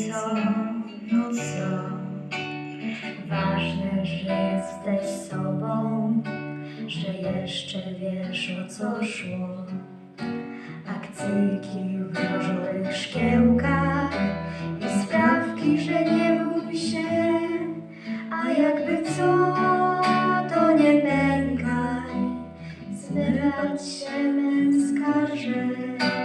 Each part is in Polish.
co? No co? Ważne, że jesteś sobą, że jeszcze wiesz o co szło. Akcyjki w różowych szkiełkach i sprawki, że nie bój się, a jakby co, to nie pękaj. Zmywać się męska rzecz.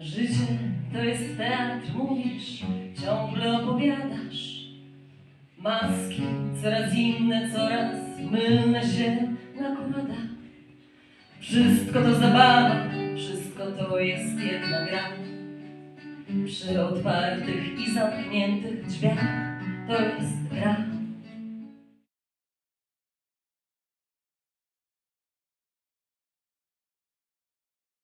Życie to jest teatr, mówisz, ciągle opowiadasz. Maski coraz inne, coraz mylne się nakłada. Wszystko to zabawa, wszystko to jest jedna gra. Przy otwartych i zamkniętych drzwiach to jest gra.